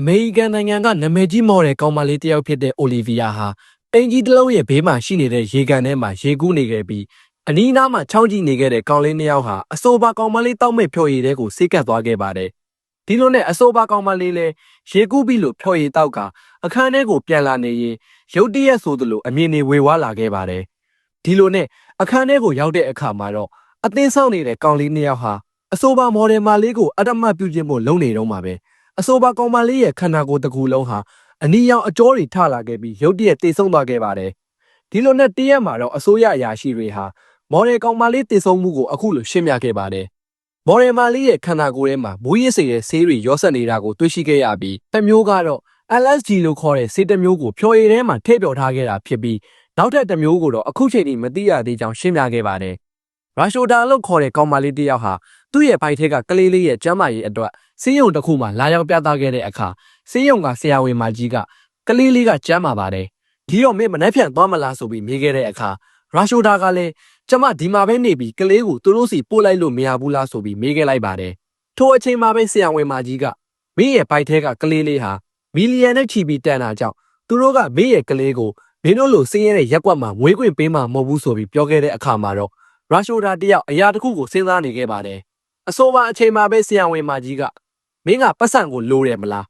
အမေရိကန်နိုင်ငံကနာမည်ကြီးမော်ဒယ်ကောင်မလေးတစ်ယောက်ဖြစ်တဲ့အိုလီဗီယာဟာအင်ကြီးတစ်လုံးရဲ့ဘေးမှာရှိနေတဲ့ရေကန်ထဲမှာရေကူးနေခဲ့ပြီးအနီးနားမှာချောင်းကြည့်နေခဲ့တဲ့ကောင်လေးနှစ်ယောက်ဟာအဆိုပါကောင်မလေးတောက်မဲ့ဖြော်ရည်တဲ့ကိုစိတ်ကပ်သွားခဲ့ပါတယ်။ဒီလိုနဲ့အဆိုပါကောင်မလေးလည်းရေကူးပြီးလို့ဖြော်ရည်တောက်ကအခန်းထဲကိုပြန်လာနေရင်ရုတ်တရက်ဆိုသလိုအမြင်တွေဝေဝါးလာခဲ့ပါတယ်။ဒီလိုနဲ့အခန်းထဲကိုရောက်တဲ့အခါမှာတော့အသင်းဆောင်နေတဲ့ကောင်လေးနှစ်ယောက်ဟာအဆိုပါမော်ဒယ်မလေးကိုအတ္တမပြုခြင်းဖို့လုပ်နေတော့မှာပဲ။ အဆိုပါကောင်မလေးရဲ့ခန္ဓာကိုယ်တစ်ခုလုံးဟာအနီရောင်အကျောတွေထလာခဲ့ပြီးရုတ်တရက်တိတ်ဆုံးသွားခဲ့ပါတယ်။ဒီလိုနဲ့တရက်မှာတော့အစိုးရအရာရှိတွေဟာမော်ဒယ်ကောင်မလေးတိတ်ဆုံးမှုကိုအခုလိုရှင်းပြခဲ့ပါတယ်။မော်ဒယ်မလေးရဲ့ခန္ဓာကိုယ်ထဲမှာဘိုးရစ်စေတဲ့ဆေးတွေရောစက်နေတာကိုတွေ့ရှိခဲ့ရပြီးတစ်မျိုးကတော့ LSD လို့ခေါ်တဲ့ဆေးတစ်မျိုးကိုဖြော်ရည်ထဲမှာထည့်ပြော်ထားခဲ့တာဖြစ်ပြီးနောက်ထပ်တစ်မျိုးကိုတော့အခုချိန်ထိမသိရသေးကြောင်းရှင်းပြခဲ့ပါတယ်။ရာရှိုဒါလို့ခေါ်တဲ့ကောင်မလေးတစ်ယောက်ဟာသူ့ရဲ့ဘိုက်ထဲကကလေးလေးရဲ့ကျမ်းမာရေးအတွက် စေးရုံတစ်ခုမှလာရောက်ပြသခဲ့တဲ့အခါစေးရုံကဆရာဝန်မကြီးကကလေးလေးကကျမ်းမာပါတယ်ဒီတော့မင်းမနှက်ဖြန်သွားမလားဆိုပြီးမေးခဲ့တဲ့အခါရာရှိုဒါကလည်းကျမဒီမှာပဲနေပြီးကလေးကိုသူတို့စီပို့လိုက်လို့မရဘူးလားဆိုပြီးမေးခဲ့လိုက်ပါတယ်ထိုအချိန်မှာပဲဆရာဝန်မကြီးကမင်းရဲ့ဘိုက်ထဲကကလေးလေးဟာမီလီယံနဲ့ချီပြီးတန်တာကြောင့်သူတို့ကမင်းရဲ့ကလေးကိုမင်းတို့လိုစင်းရဲတဲ့ရက်ကွက်မှာမွေးခွင့်ပေးမှာမဟုတ်ဘူးဆိုပြီးပြောခဲ့တဲ့အခါမှာတော့ရာရှိုဒါတယောက်အရာတစ်ခုကိုစဉ်းစားနေခဲ့ပါတယ်အဆိုပါအချိန်မှာပဲဆရာဝန်မကြီးက မင်းကပတ်စံကိုလိုတယ်မလား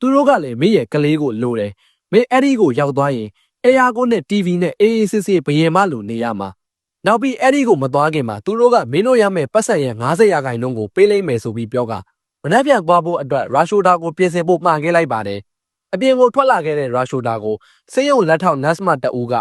သူတို့ကလည်းမင်းရဲ့ကလေးကိုလိုတယ်မင်းအဲ့ဒီကိုရောက်သွားရင်အေယာကိုနဲ့ TV နဲ့အေးအေးဆေးဆေးဘယင်မလိုနေရမှာနောက်ပြီးအဲ့ဒီကိုမသွားခင်မှာသူတို့ကမင်းတို့ရမယ့်ပတ်စံရဲ့90ရာခိုင်နှုန်းကိုပေးလိုက်မယ်ဆိုပြီးပြောကမနှက်ပြန်သွားဖို့အတွက်ရာရှိုဒါကိုပြင်ဆင်ဖို့မှာခဲ့လိုက်ပါတယ်အပြင်ကိုထွက်လာခဲ့တဲ့ရာရှိုဒါကိုစေယုံလက်ထောက်နတ်စမတအူးက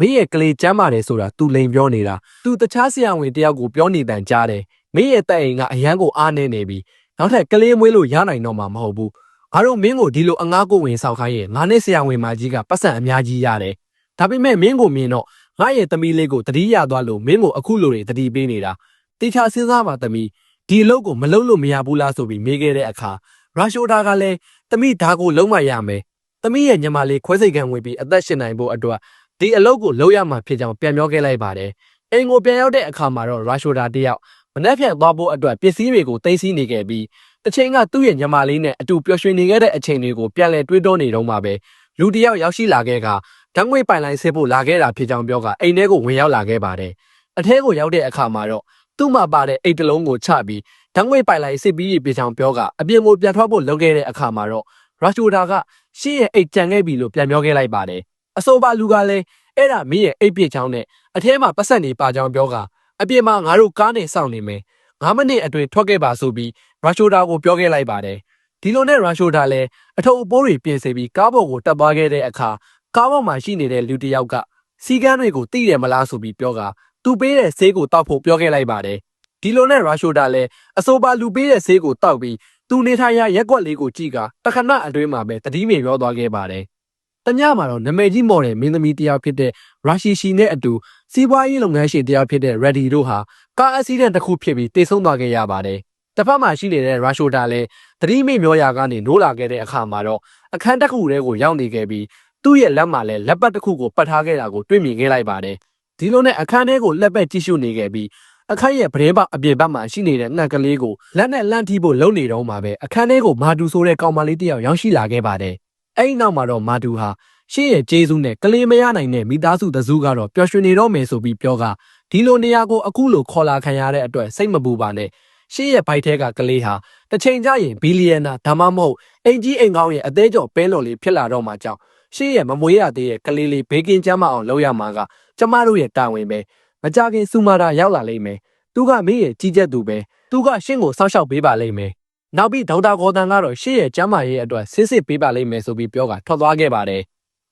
မင်းရဲ့ကလေးကျမ်းပါတယ်ဆိုတာသူလိန်ပြောနေတာသူတခြားဆရာဝန်တယောက်ကိုပြောနေတန်ကြားတယ်မင်းရဲ့တဲ့အိမ်ကအရန်ကိုအားနေနေပြီ နောက်ထပ်ကလေးမွေးလို့ရနိုင်တော့မှာမဟုတ်ဘူးငါတို့မင်းကိုဒီလိုအငားကိုဝင်ဆောက်ခိုင်းရင်ငါနဲ့ဆရာဝန်မကြီးကပတ်စံအများကြီးရတယ်ဒါပေမဲ့မင်းကိုမြင်တော့ငါရဲ့သမီးလေးကိုတတိယသွားလို့မင်းကိုအခုလိုတွေတတိပေးနေတာတေချာစဉ်းစားပါသမီးဒီအလုပ်ကိုမလုပ်လို့မရဘူးလားဆိုပြီးမေးခဲ့တဲ့အခါရာရှိုဒါကလည်းသမီးဒါကိုလုံးမရမယ်သမီးရဲ့ညီမလေးခွဲစိတ်ခံဝင်ပြီးအသက်ရှင်နိုင်ဖို့အတွက်ဒီအလုပ်ကိုလုပ်ရမှာဖြစ်ကြောင်းပြန်ပြောခဲ့လိုက်ပါတယ်အိမ်ကိုပြန်ရောက်တဲ့အခါမှာတော့ရာရှိုဒါတယောက် မနှက်ဖြန်သွားဖို့အတွက်ပစ္စည်းတွေကိုတင်စီနေခဲ့ပြီးတစ်ချိန်ကသူ့ရဲ့ညီမလေးနဲ့အတူပျော်ရွှင်နေခဲ့တဲ့အချိန်တွေကိုပြန်လည်တွေးတောနေတော့မှပဲလူတစ်ယောက်ရောက်ရှိလာခဲ့ကဓာတ်ငွေပိုင်လိုင်းဆဲဖို့လာခဲ့တာဖြစ်ကြောင်းပြောကအိမ်ထဲကိုဝင်ရောက်လာခဲ့ပါတယ်။အထဲကိုရောက်တဲ့အခါမှာတော့သူ့မှာပါတဲ့အိတ်တလုံးကိုချပြီးဓာတ်ငွေပိုင်လိုင်းစစ်ပြီးပြကြောင်ပြောကအပြင်ကိုပြန်ထွက်ဖို့လုပ်ခဲ့တဲ့အခါမှာတော့ရာရှိုဒါကရှေ့ရဲ့အိတ်ကြံခဲ့ပြီလို့ပြန်ပြောခဲ့လိုက်ပါတယ်။အဆိုပါလူကလည်းအဲ့ဒါမင်းရဲ့အိတ်ပြချောင်းနဲ့အထဲမှာပတ်ဆက်နေပါကြောင်ပြောက အပြင်မှာငါတို့ကားနဲ့စောင့်နေမယ်။9မိနစ်အတွင်းထွက်ခဲ့ပါဆိုပြီးရာရှိုဒါကိုပြောခဲ့လိုက်ပါတယ်။ဒီလိုနဲ့ရာရှိုဒါလည်းအထုပ်အပိုးတွေပြင်ဆင်ပြီးကားပေါ်ကိုတက်သွားခဲ့တဲ့အခါကားပေါ်မှာရှိနေတဲ့လူတစ်ယောက်ကစီကန်းတွေကိုတိတယ်မလားဆိုပြီးပြောကသူပေးတဲ့ဆေးကိုတောက်ဖို့ပြောခဲ့လိုက်ပါတယ်ဒီလိုနဲ့ရာရှိုဒါလည်းအဆိုပါလူပေးတဲ့ဆေးကိုတောက်ပြီးသူနေထိုင်ရာရက်ကွက်လေးကိုကြည့်ကတခဏအတွင်းမှာပဲတတိမြေပြောသွားခဲ့ပါတယ် တညမှာတော့နမဲကြီးမော်တဲ့မင်းသမီးတစ်ယောက်ဖြစ်တဲ့ရာရှီရှီနဲ့အတူစီးပွားရေးလုပ်ငန်းရှင်တစ်ယောက်ဖြစ်တဲ့ Ready တို့ဟာကားအက်ဆီဒန့်တစ်ခုဖြစ်ပြီးတိတ်ဆုံးသွားခဲ့ရပါတယ်တစ်ဖက်မှာရှိနေတဲ့ရာရှိုဒါလည်းတတိမိမျောရာကနေနိုးလာခဲ့တဲ့အခါမှာတော့အခန်းတစ်ခုထဲကိုရောက်နေခဲ့ပြီးသူ့ရဲ့လက်မှာလည်းလက်ပတ်တစ်ခုကိုပတ်ထားခဲ့တာကိုတွေ့မြင်ခဲ့လိုက်ပါတယ်။ဒီလိုနဲ့အခန်းထဲကိုလက်ပတ်ကြည့်ရှုနေခဲ့ပြီးအခန်းရဲ့ပရင်ပေါက်အပြင်ဘက်မှာရှိနေတဲ့ငှက်ကလေးကိုလက်နဲ့လှမ်းထိဖို့လုပ်နေတော့မှပဲအခန်းထဲကိုမာတူဆိုတဲ့ကောင်မလေးတစ်ယောက်ရောက်ရှိလာခဲ့ပါတယ်။ အဲဒီနောက်မှာတော့မာတူဟာရှေ့ရဲ့ကျေးဇူးနဲ့ကလေးမရနိုင်တဲ့မိသားစုတစုကတော့ပျော်ရွှင်နေတော့မယ်ဆိုပြီးပြောကဒီလိုနေရာကိုအခုလိုခေါ်လာခံရတဲ့အတွက်စိတ်မပူပါနဲ့ရှေ့ရဲ့ဘိုက်ထဲကကလေးဟာတစ်ချိန်ကျရင်ဘီလီယံနာဒါမှမဟုတ်အင်ကြီးအိမ်ကောင်းရဲ့အသေးကြော်ပဲလော်လေးဖြစ်လာတော့မှကြောင့်ရှေ့ရဲ့မမွေးရသေးရဲ့ကလေးလေးဘေးကင်းကျမ်းမအောင်လုပ်ရမှာကကျမတို့ရဲ့တာဝန်ပဲမကြခင်စူမာတာရောက်လာလိမ့်မယ်သူကမင်းရဲ့ကြီးချက်သူပဲသူကရှင့်ကိုစောင့်ရှောက်ပေးပါလိမ့်မယ် နောက်ပြီးဒေါက်တာဂေါ်တန်ကတော့ရှေ့ရဲ့ကျမ်းမာရေးအတွက်စစ်စစ်ပေးပါလိမ့်မယ်ဆိုပြီးပြောကထွက်သွားခဲ့ပါတယ်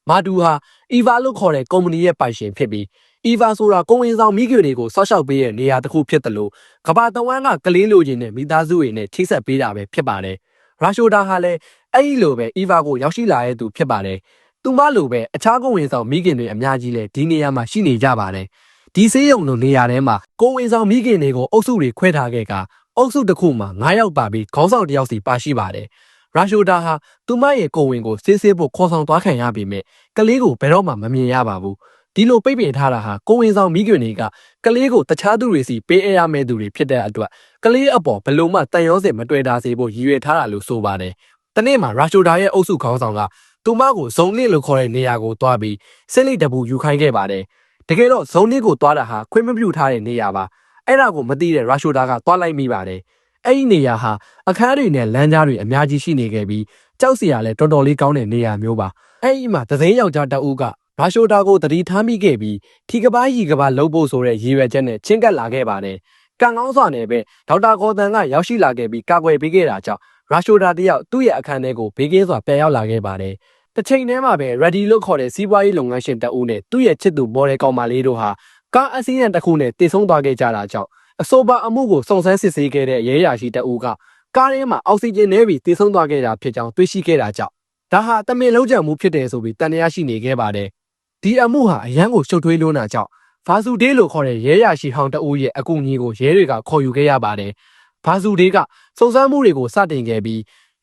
မာတူဟာအီဗာလို့ခေါ်တဲ့ကုမ္ပဏီရဲ့ပိုင်ရှင်ဖြစ်ပြီးအီဗာဆိုတာကိုဝင်ဆောင်မိခွေတွေကိုစောက်ရှောက်ပေးတဲ့နေရာတစ်ခုဖြစ်တယ်လို့ကဘာတဝမ်းကကလေးလိုချင်တဲ့မိသားစုတွေနဲ့ချိတ်ဆက်ပေးတာပဲဖြစ်ပါတယ်ရာရှိုဒါဟာလည်းအဲ့ဒီလိုပဲအီဗာကိုရောက်ရှိလာတဲ့သူဖြစ်ပါတယ်သူမလိုပဲအခြားကိုဝင်ဆောင်မိခင်တွေအများကြီးလဲဒီနေရာမှာရှိနေကြပါတယ်ဒီဆေးရုံလိုနေရာထဲမှာကိုဝင်ဆောင်မိခင်တွေကိုအုပ်စုတွေခွဲထားခဲ့က အုပ်စုတစ်ခုမှာ9ယောက်ပါပြီးခေါင်းဆောင်တစ်ယောက်စီပါရှိပါတယ်ရာရှိုဒါဟာသူမရဲ့ကိုဝင်ကိုဆေးဆေးဖို့ခေါ်ဆောင်သွားခံရပေမဲ့ကလေးကိုဘယ်တော့မှမမြင်ရပါဘူးဒီလိုပိတ်ပင်ထားတာဟာကိုဝင်ဆောင်မိခင်တွေကကလေးကိုတခြားသူတွေစီပေးအပ်ရမယ့်သူတွေဖြစ်တဲ့အတွက်ကလေးအပေါ်ဘယ်လို့မှတန်ရောစင်မတွေ့တာစေဖို့ရည်ရွယ်ထားတာလို့ဆိုပါတယ်တနေ့မှာရာရှိုဒါရဲ့အုပ်စုခေါင်းဆောင်ကသူမကိုဇုံနစ်လို့ခေါ်တဲ့နေရာကိုတွားပြီးစစ်လိတပူယူခိုင်းခဲ့ပါတယ်တကယ်တော့ဇုံနစ်ကိုတွားတာဟာခွင့်မပြုထားတဲ့နေရာပါ အဲ့ဒါကိုမသိတဲ့ရာရှိုဒါကတွားလိုက်မိပါတယ်အဲ့ဒီနေရာဟာအခန်းတွေနဲ့လမ်းကြားတွေအများကြီးရှိနေခဲ့ပြီးကြောက်စရာလည်းတော်တော်လေးကောင်းတဲ့နေရာမျိုးပါအဲ့ဒီမှာသသိန်းယောက်ျားတအုပ်ကရာရှိုဒါကိုတတိထားမိခဲ့ပြီးထီကပားရီကပားလှုပ်ဖို့ဆိုတဲ့ရည်ရွယ်ချက်နဲ့ချင်းကပ်လာခဲ့ပါတယ်ကံကောင်းစွာနဲ့ပဲဒေါက်တာဂေါ်တန်ကရောက်ရှိလာခဲ့ပြီးကာကွယ်ပေးခဲ့တာကြောင့်ရာရှိုဒါတယောက်သူ့ရဲ့အခန်းထဲကိုဘေးကင်းစွာပြန်ရောက်လာခဲ့ပါတယ်တစ်ချိန်တည်းမှာပဲ ready လို့ခေါ်တဲ့စီးပွားရေးလုပ်ငန်းရှင်တအုပ်နဲ့သူ့ရဲ့ချစ်သူမော်ဒယ်ကောင်မလေးတို့ဟာ ကားအစီးနဲ့တစ်ခုနဲ့တည်ဆုံသွားခဲ့ကြတာကြောင့်အဆိုပါအမှုကိုစုံစမ်းစစ်ဆေးခဲ့တဲ့ရဲရာရှိတအုပ်ကကားထဲမှာအောက်ဆီဂျင်နည်းပြီးတည်ဆုံသွားခဲ့တာဖြစ်ကြောင်းသိရှိခဲ့တာကြောင့်ဒါဟာတမင်လုံးကြံမှုဖြစ်တယ်ဆိုပြီးတန်တရားရှိနေခဲ့ပါတယ်ဒီအမှုဟာအရန်ကိုရှုပ်ထွေးလွန်းတာကြောင့်ဗာစုဒေးလို့ခေါ်တဲ့ရဲရာရှိဟောင်းတအုပ်ရဲ့အကူအညီကိုရဲတွေကခေါ်ယူခဲ့ရပါတယ်ဗာစုဒေးကစုံစမ်းမှုတွေကိုစတင်ခဲ့ပြီး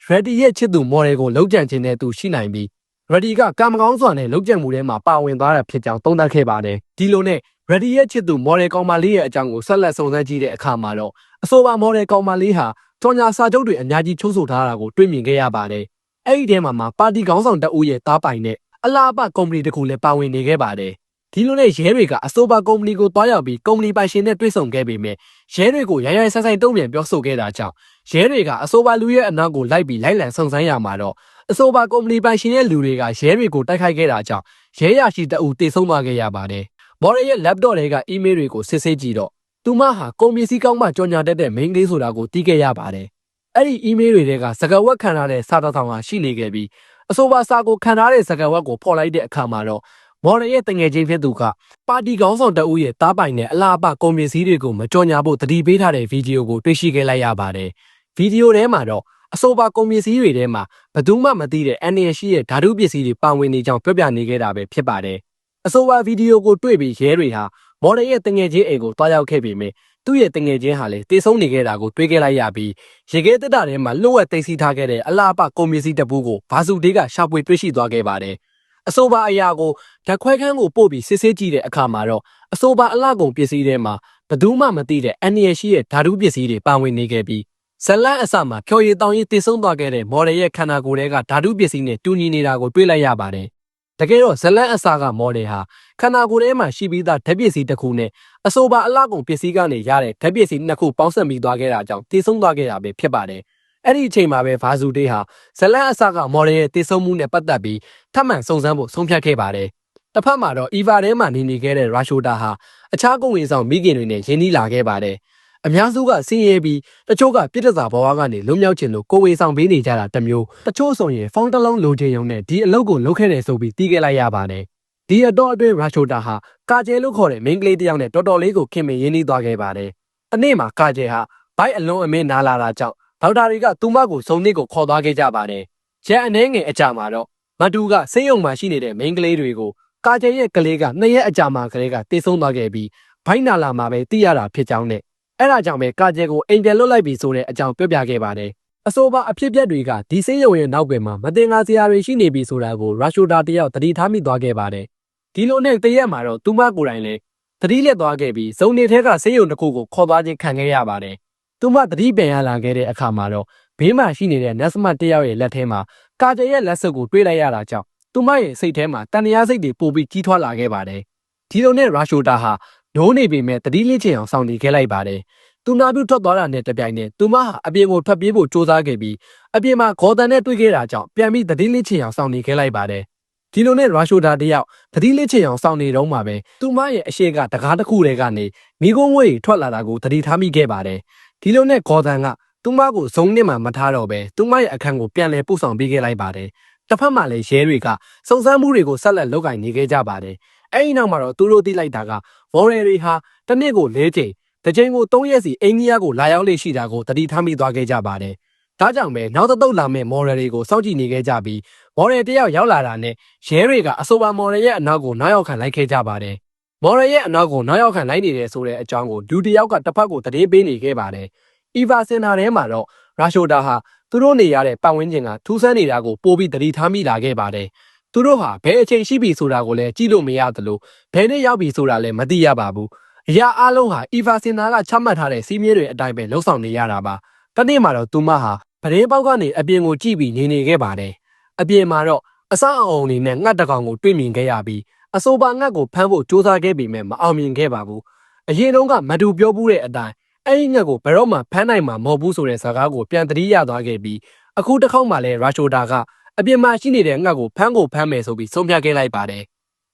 Ready ရဲ့ချစ်သူမော်ဒယ်ကိုလုံးကြံခြင်းနဲ့သူရှိနိုင်ပြီး Ready ကကံမကောင်းစွာနဲ့လုံးကြံမှုထဲမှာပါဝင်သွားတာဖြစ်ကြောင်းသုံးသပ်ခဲ့ပါတယ်ဒီလိုနဲ့ Ready ရဲ့ချစ်သူမော်ဒယ်ကောင်မလေးရဲ့အကြောင်းကိုဆက်လက်စုံစမ်းကြည့်တဲ့အခါမှာတော့အဆိုပါမော်ဒယ်ကောင်မလေးဟာကြော်ညာစာချုပ်တွေအများကြီးချုပ်ဆိုထားတာကိုတွေ့မြင်ခဲ့ရပါတယ်အဲ့ဒီထဲမှာမှာပါတီခေါင်းဆောင်တအုပ်ရဲ့တားပိုင်နဲ့အလားအပကုမ္ပဏီတစ်ခုလည်းပါဝင်နေခဲ့ပါတယ်ဒီလိုနဲ့ရဲတွေကအဆိုပါကုမ္ပဏီကိုတွားရောက်ပြီးကုမ္ပဏီပိုင်ရှင်နဲ့တွေ့ဆုံခဲ့ပေမဲ့ရဲတွေကိုရိုင်းရိုင်းဆိုင်ဆိုင်တုံ့ပြန်ပြောဆိုခဲ့တာကြောင့်ရဲတွေကအဆိုပါလူရဲ့အနောက်ကိုလိုက်ပြီးလိုက်လံစုံစမ်းရမှာတော့အဆိုပါကုမ္ပဏီပိုင်ရှင်ရဲ့လူတွေကရဲတွေကိုတိုက်ခိုက်ခဲ့တာကြောင့်ရဲရရှိတအူတေဆုံးသွားခဲ့ရပါတယ်။ ဘော်ရရဲ့ laptop တွေက email တွေကိုစစ်ဆေးကြည့်တော့သူမဟာကုန်ပစ္စည်းကောင်းမှကြော်ညာတတ်တဲ့ main ကလေးဆိုတာကိုသိခဲ့ရပါတယ်။အဲ့ဒီ email တွေထဲကစကားဝတ်ခံထားတဲ့စာတော်ဆောင်ဟာရှိနေခဲ့ပြီးအဆိုပါစာကိုခံထားတဲ့စကားဝတ်ကိုဖော်လိုက်တဲ့အခါမှာတော့မော်ရရဲ့တငယ်ချင်းဖြစ်သူကပါတီကောင်းဆောင်တအူရဲ့တားပိုင်နဲ့အလားအပကုန်ပစ္စည်းတွေကိုမကြော်ညာဖို့တတိပေးထားတဲ့ဗီဒီယိုကိုတွေ့ရှိခဲ့လိုက်ရပါတယ်။ဗီဒီယိုထဲမှာတော့အဆိုပါကုန်ပစ္စည်းတွေထဲမှာဘယ်သူမှမသိတဲ့အန်ရရှိရဲ့ဓာတုပစ္စည်းတွေပါဝင်နေကြောင်းပြောပြနေခဲ့တာပဲဖြစ်ပါတယ်။ အဆိုပါဗီဒီယိုကိုတွေ့ပြီးရဲတွေဟာမော်ဒယ်ရဲ့တငယ်ချင်းအိမ်ကိုတွားရောက်ခဲ့ပေမယ့်သူ့ရဲ့တငယ်ချင်းဟာလည်းတေဆုံးနေခဲ့တာကိုတွေ့ခဲ့လိုက်ရပြီးရေခဲတက်တာထဲမှာလှုပ်ဝက်သိမ်းဆည်းထားခဲ့တဲ့အလားအပကုန်ပစ္စည်းတစ်ပူးကိုဘာစုဒေးကရှာဖွေတွေ့ရှိသွားခဲ့ပါတယ်။အဆိုပါအရာကိုဓာတ်ခွဲခန်းကိုပို့ပြီးစစ်ဆေးကြည့်တဲ့အခါမှာတော့အဆိုပါအလှကုန်ပစ္စည်းတွေမှာဘယ်သူမှမသိတဲ့အန်ရရှိရဲ့ဓာတုပစ္စည်းတွေပါဝင်နေခဲ့ပြီးဇလန်အစမှာဖြော်ရည်တောင်ရည်တည်ဆုံသွားခဲ့တဲ့မော်ဒယ်ရဲ့ခန္ဓာကိုယ်တွေကဓာတုပစ္စည်းနဲ့တူညီနေတာကိုတွေ့လိုက်ရပါတယ်။ တကယ်တော့ဇလန်အစကမော်ဒယ်ဟာခန္ဓာကိုယ်ထဲမှာရှိပြီးသားဓာတ်ပစ္စည်းတစ်ခုနဲ့အဆိုပါအလှကုန်ပစ္စည်းကနေရတဲ့ဓာတ်ပစ္စည်းနှစ်ခုပေါင်းစပ်မိသွားခဲ့တာကြောင့်တည်ဆုံသွားခဲ့တာပဲဖြစ်ပါတယ်။အဲ့ဒီအချိန်မှာပဲဗာဇူတေးဟာဇလန်အစကမော်ဒယ်ရဲ့တည်ဆုံမှုနဲ့ပတ်သက်ပြီးထပ်မံစုံစမ်းဖို့ဆုံးဖြတ်ခဲ့ပါတယ်။တစ်ဖက်မှာတော့အီဗာထဲမှာနေနေခဲ့တဲ့ရာရှိုတာဟာအခြားကုန်ဝင်ဆောင်မိခင်တွေနဲ့ရင်းနှီးလာခဲ့ပါတယ်။ အများစုကဆင်းရဲပြီးတချို့ကပြစ်ဒစာဘဝကနေလွတ်မြောက်ခြင်းလို့ကိုယ်ဝေဆောင်ပေးနေကြတာတစ်မျိုးတချို့ဆိုရင်ဖုန်းတစ်လုံးလိုချင်ရုံနဲ့ဒီအလုပ်ကိုလုပ်ခဲ့တယ်ဆိုပြီးတီးခဲ့လိုက်ရပါတယ်။ဒီအတော့အတွင်းရာရှိုတာဟာကာကျဲလို့ခေါ်တဲ့မိန်းကလေးတစ်ယောက်နဲ့တော်တော်လေးကိုခင်မင်ရင်းနှီးသွားခဲ့ပါတယ်။အနေ့မှာကာကျဲဟာဘိုက်အလုံးအမင်းနားလာတာကြောင့်ဒေါက်တာတွေကသူမကိုစုံနစ်ကိုခေါ်သွားခဲ့ကြပါတယ်။ရက်အနေငယ်အကြမှာတော့မတူကစိတ်ယုံမှရှိနေတဲ့မိန်းကလေးတွေကိုကာကျဲရဲ့ကလေးကနှစ်ရက်အကြာမှာကလေးကတေဆုံးသွားခဲ့ပြီးဘိုက်နာလာမှာပဲသိရတာဖြစ်ကြောင်းနဲ့ အဲ့ဒါကြောင့်ပဲကာကျဲကိုအိမ်ပြန်လွတ်လိုက်ပြီဆိုတဲ့အကြောင်းပြောပြခဲ့ပါတယ်။အဆိုပါအဖြစ်ပြက်တွေကဒီစိတ်ယုံရဲ့နောက်ကွယ်မှာမတင်ငါစရာတွေရှိနေပြီဆိုတာကိုရာရှိုတာတယောက်တတိထားမိသွားခဲ့ပါတယ်။ဒီလိုနဲ့တရက်မှာတော့သူမကိုယ်တိုင်လည်းတတိလက်သွားခဲ့ပြီးဇုံနေထဲကစိတ်ယုံတစ်ခုကိုခေါ်သွားခြင်းခံခဲ့ရပါတယ်။သူမတတိပြန်ရလာခဲ့တဲ့အခါမှာတော့ဘေးမှာရှိနေတဲ့နတ်စမတ်တယောက်ရဲ့လက်ထဲမှာကာကျဲရဲ့လက်စွပ်ကိုတွေးလိုက်ရတာကြောင့်သူမရဲ့စိတ်ထဲမှာတန်တရားစိတ်တွေပိုပြီးကြီးထွားလာခဲ့ပါတယ်။ဒီလိုနဲ့ရာရှိုတာဟာ နိုးနေပေမဲ့တတိလင်းချင်အောင်စောင့်နေခဲ့လိုက်ပါတယ်။သူနာပြုထွက်သွားတာနဲ့တပြိုင်နက်သူမဟာအပြင်ကိုထွက်ပြေးဖို့ကြိုးစားခဲ့ပြီးအပြင်မှာဂေါ်တန်နဲ့တွေ့ခဲ့တာကြောင့်ပြန်ပြီးတတိလင်းချင်အောင်စောင့်နေခဲ့လိုက်ပါတယ်။ဒီလိုနဲ့ရာရှိုတာတယောက်တတိလင်းချင်အောင်စောင့်နေတော့မှပဲသူမရဲ့အရှိကတကားတစ်ခုတည်းကနေမိကုန်းဝေးထွက်လာတာကိုတတိထားမိခဲ့ပါတယ်။ဒီလိုနဲ့ဂေါ်တန်ကသူမကိုဇုံနဲ့မှမထားတော့ပဲသူမရဲ့အခန်းကိုပြန်လဲပို့ဆောင်ပေးခဲ့လိုက်ပါတယ်။တစ်ဖက်မှာလည်းရဲတွေကစုံစမ်းမှုတွေကိုဆက်လက်လုပ်ကင်နေခဲ့ကြပါတယ်။အဲဒီနောက်မှာတော့သူတို့သိလိုက်တာက ဗော်ရယ်တွေဟာတစ်နှစ်ကို၄ချိန်တစ်ချိန်ကို၃ရက်စီအိန္ဒိယကိုလာရောက်လေ့ရှိတာကိုတတိထားမိသွားခဲ့ကြပါတယ်။ဒါကြောင့်ပဲနောက်တစ်သုတ်လာမဲ့မော်ရယ်တွေကိုစောင့်ကြည့်နေခဲ့ကြပြီးမော်ရယ်တယောက်ရောက်လာတာနဲ့ရဲတွေကအဆိုပါမော်ရယ်ရဲ့အနောက်ကိုနောက်ရောက်ခံလိုက်ခဲ့ကြပါတယ်။မော်ရယ်ရဲ့အနောက်ကိုနောက်ရောက်ခံလိုက်နေတယ်ဆိုတဲ့အကြောင်းကိုလူတစ်ယောက်ကတစ်ဖက်ကိုတတိပေးနေခဲ့ပါတယ်။အီဗာစင်တာထဲမှာတော့ရာရှိုတာဟာသူတို့နေရတဲ့ပတ်ဝန်းကျင်ကထူးဆန်းနေတာကိုပိုပြီးတတိထားမိလာခဲ့ပါတယ်။ သူတို့ဟာဘယ်အချိန်ရှိပြီဆိုတာကိုလည်းကြည့်လို့မရသလိုဘယ်နဲ့ရောက်ပြီဆိုတာလည်းမသိရပါဘူး။အရာအလုံးဟာအီဗာစင်နာကချမှတ်ထားတဲ့စီးမြဲတွေအတိုင်းပဲလှုပ်ဆောင်နေရတာပါ။တနေ့မှာတော့သူမဟာပရင်းပေါက်ကနေအပြင်ကိုကြည့်ပြီးနေနေခဲ့ပါတယ်အပြင်မှာတော့အစအအုံလေးနဲ့ငှက်တစ်ကောင်ကိုတွေ့မြင်ခဲ့ရပြီးအဆိုပါငှက်ကိုဖမ်းဖို့စူးစမ်းခဲ့ပေမဲ့မအောင်မြင်ခဲ့ပါဘူးအရင်တုန်းကမတူပြောဘူးတဲ့အတိုင်းအဲ့ဒီငှက်ကိုဘယ်တော့မှဖမ်းနိုင်မှာမဟုတ်ဘူးဆိုတဲ့စကားကိုပြန်သတိရသွားခဲ့ပြီးအခုတစ်ခေါက်မှလည်းရာရှိုဒါက အပြင်မှာရှိနေတဲ့ငှက်ကိုဖမ်းကိုဖမ်းမယ်ဆိုပြီးဆုံးဖြတ်ခဲ့လိုက်ပါတယ်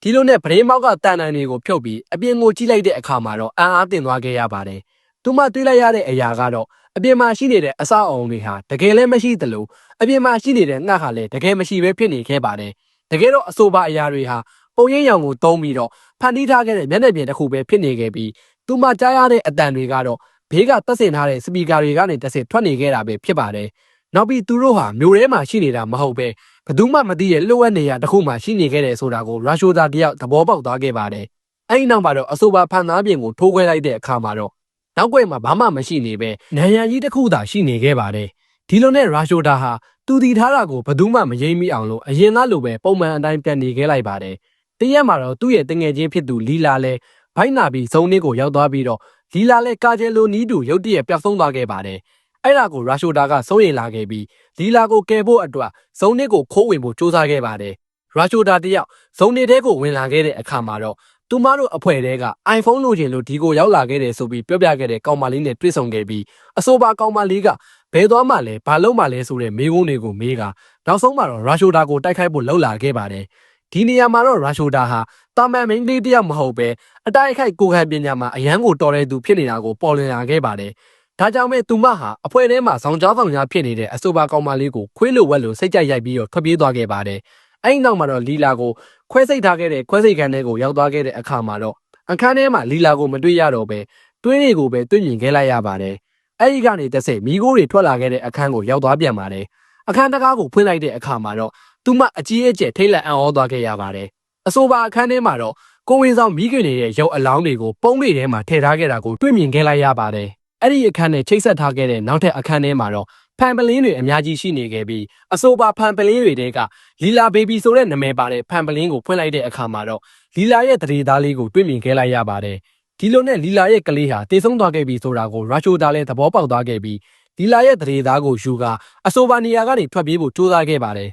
ဒီလိုနဲ့ပရင်းပေါက်ကတန်တန်တွေကိုဖြုတ်ပြီးအပြင်ကိုကြည့်လိုက်တဲ့အခါမှာတော့အံ့အားသင့်သွားခဲ့ရပါတယ်သူမှတွေးလိုက်ရတဲ့အရာကတော့အပြင်မှာရှိနေတဲ့အဆောက်အအုံတွေဟာတကယ်လည်းမရှိသလိုအပြင်မှာရှိနေတဲ့ငှက်ဟာလည်းတကယ်မရှိဘဲဖြစ်နေခဲ့ပါတယ်။တကယ်တော့အဆိုပါအရာတွေဟာပုံရိပ်ရောင်ကိုတုံးပြီးတော့ဖန်တီးထားခဲ့တဲ့မျက်နှာပြင်တစ်ခုပဲဖြစ်နေခဲ့ပြီးသူမှကြားရတဲ့အတန်တွေကတော့ဘေးကတက်ဆင်ထားတဲ့စပီကာတွေကနေတက်ဆင်ထွက်နေခဲ့တာပဲဖြစ်ပါတယ်။ နောက်ပြီးသူတို့ဟာမြို့ထဲမှာရှိနေတာမဟုတ်ပဲဘယ်သူမှမသိတဲ့လှုပ်ဝက်နေရတစ်ခုမှရှိနေခဲ့တယ်ဆိုတာကိုရာရှိုဒါတယောက်သဘောပေါက်သွားခဲ့ပါတယ်။အဲဒီနောက်မှာတော့အဆိုပါဖန်သားပြင်ကိုထိုးခွဲလိုက်တဲ့အခါမှာတော့နောက်ွယ်မှာဘာမှမရှိနေပဲနံရံကြီးတစ်ခုသာရှိနေခဲ့ပါတယ်ဒီလိုနဲ့ရာရှိုဒါဟာသူတည်ထားတာကိုဘယ်သူမှမယိမ့်မိအောင်လို့အရင်ကလိုပဲပုံမှန်အတိုင်းပြန်နေခဲ့လိုက်ပါတယ်တရက်မှာတော့သူ့ရဲ့တငယ်ချင်းဖြစ်သူလီလာလဲဘိုင်းနာပြီးဇုံနစ်ကိုရောက်သွားပြီးတော့လီလာလဲကာကျဲလိုနီးတူရုတ်တရက်ပျောက်ဆုံးသွားခဲ့ပါတယ် အဲ့ဒါကိုရာရှိုဒါကစိုးရိမ်လာခဲ့ပြီးလီလာကိုကယ်ဖို့အတွက်ဇုံနစ်ကိုခိုးဝင်ဖို့စူးစမ်းခဲ့ပါတယ်ရာရှိုဒါတယောက်ဇုံနစ်တဲကိုဝင်လာခဲ့တဲ့အခါမှာတော့သူမတို့အဖွဲ့တဲက iPhone လိုချင်လို့ဒီကိုရောက်လာခဲ့တယ်ဆိုပြီးပြောပြခဲ့တဲ့ကောင်မလေးနဲ့တွေ့ဆုံခဲ့ပြီးအဆိုပါကောင်မလေးကဘယ်သွားမှလဲဘာလုပ်မှလဲဆိုတဲ့မေးခွန်းတွေကိုမေးကနောက်ဆုံးမှာတော့ရာရှိုဒါကိုတိုက်ခိုက်ဖို့လှုပ်လာခဲ့ပါတယ်ဒီနေရာမှာတော့ရာရှိုဒါဟာတာမန်မင်းကလေးတယောက်မဟုတ်ပဲအတိုက်ခိုက်ကိုခံပညာမှာအရန်ကိုတော်တဲ့သူဖြစ်နေတာကိုပေါ်လွင်လာခဲ့ပါတယ် ဒါကြောင့်မဲ့သူမဟာအဖွဲ့ထဲမှာဇောင်ကြားဆောင်ကြားဖြစ်နေတဲ့အဆိုပါကောင်မလေးကိုခွေးလိုဝက်လိုစိတ်ကြိုက်ရိုက်ပြီးတော့ထွက်ပြေးသွားခဲ့ပါတယ်အဲ့ဒီနောက်မှာတော့လီလာကိုခွဲစိတ်ထားခဲ့တဲ့ခွဲစိတ်ခန်းထဲကိုရောက်သွားခဲ့တဲ့အခါမှာတော့အခန်းထဲမှာလီလာကိုမတွေ့ရတော့ပဲတွင်းတွေကိုပဲတွေ့မြင်ခဲ့လိုက်ရပါတယ်။အဲဒီကနေတစ်ဆက်မိโก้တွေထွက်လာခဲ့တဲ့အခန်းကိုရောက်သွားပြန်ပါတယ်။အခန်းတကားကိုဖွင့်လိုက်တဲ့အခါမှာတော့သူမအကြီးအကျယ်ထိတ်လန့်အံ့ဩသွားခဲ့ရပါတယ်။အဆိုပါအခန်းထဲမှာတော့ကိုဝင်းဆောင်မိခင်နေတဲ့ရုပ်အလောင်းတွေကိုပုံးတွေထဲမှာထည့်ထားခဲ့တာကိုတွေ့မြင်ခဲ့လိုက်ရပါတယ်။ အဲ့ဒီအခန်းနဲ့ချိတ်ဆက်ထားခဲ့တဲ့နောက်ထပ်အခန်းထဲမှာတော့ဖန်ပလင်းတွေအများကြီးရှိနေခဲ့ပြီးအဆိုပါဖန်ပလင်းတွေတဲကလီလာဘေဘီဆိုတဲ့နာမည်ပါတဲ့ဖန်ပလင်းကိုဖွင့်လိုက်တဲ့အခါမှာတော့လီလာရဲ့တရေသားလေးကိုတွေ့မြင်ခဲ့လိုက်ရပါတယ်ဒီလိုနဲ့လီလာရဲ့ကလေးဟာတေဆုံးသွားခဲ့ပြီဆိုတာကိုရာချိုဒါလည်းသဘောပေါက်သွားခဲ့ပြီးလီလာရဲ့တရေသားကိုယူကာအဆိုပါနေရာကနေထွက်ပြေးဖို့ကြိုးစားခဲ့ပါတယ်